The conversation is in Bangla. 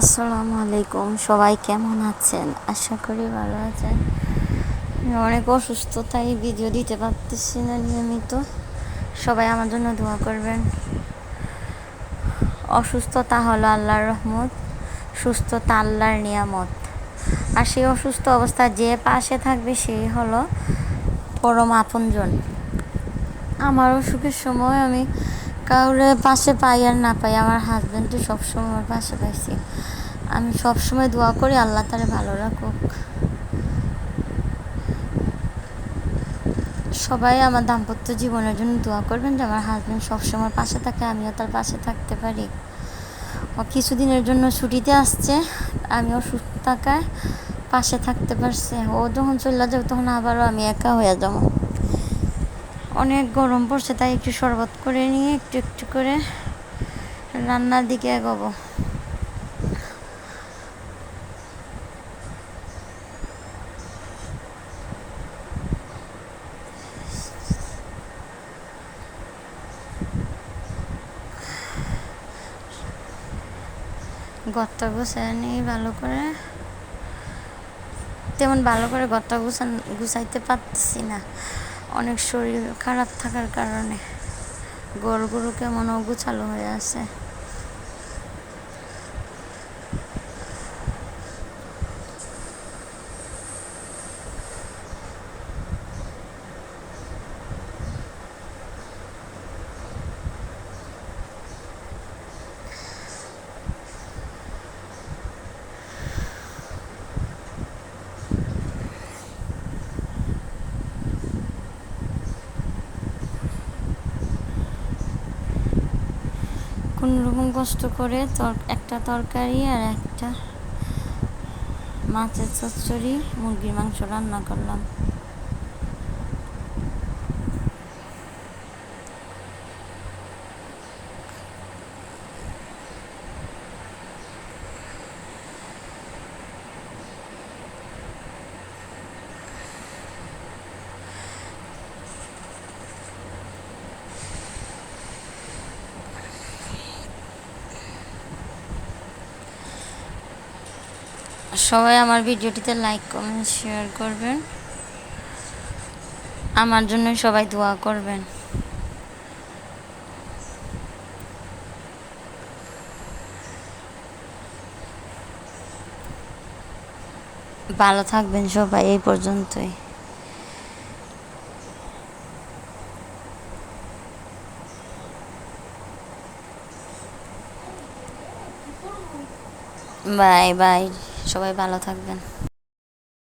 আসসালামু আলাইকুম, সবাই কেমন আছেন? আশা করি ভালো আছেন। অনেক অসুস্থ, তাই ভিডিও দিতে পারতেছি না নিয়মিত। সবাই আমার জন্য দোয়া করবেন। অসুস্থতা হলো আল্লাহর রহমত, সুস্থতা আল্লাহর নিয়ামত। আর সেই অসুস্থ অবস্থা যে পাশে থাকবে সেই হলো পরম আপনজন। আমার অসুখের সময় আমি কাউরে পাশে পাই আর না পাই, আমার হাজব্যান্ড তো সবসময় আমার পাশে পাইছি। আমি সবসময় দোয়া করি, আল্লাহ তারে ভালো রাখুক। সবাই আমার দাম্পত্য জীবনের জন্য দোয়া করবেন যে আমার হাজব্যান্ড সবসময় পাশে থাকে, আমিও তার পাশে থাকতে পারি। ও কিছুদিনের জন্য ছুটিতে আসছে, আমিও সুস্থ থাকায় পাশে থাকতে পারছে। ও যখন চলে যাবে, তখন আবারও আমি একা হয়ে যাব। অনেক গরম পড়ছে, তাই একটু শরবত করে নিয়ে একটু একটু করে রান্নার দিকে এগোবো। গর্ত গুছাই নিই ভালো করে। তেমন ভালো করে গর্ত গুছান গুছাইতে পারতেছি না। অনেক শরীর খারাপ থাকার কারণে গরগুলো কেমন অগুছালো হয়ে আছে। রকম কষ্ট করে তর একটা তরকারি আর একটা মাছের চচ্চড়ি মুরগির মাংস রান্না করলাম। সবাই আমার ভিডিওটিতে লাইক কমেন্ট শেয়ার করবেন। আমার জন্য সবাই দোয়া করবেন। ভালো থাকবেন সবাই, এই পর্যন্তই। বাই বাই সবাই ভালো থাকবেন।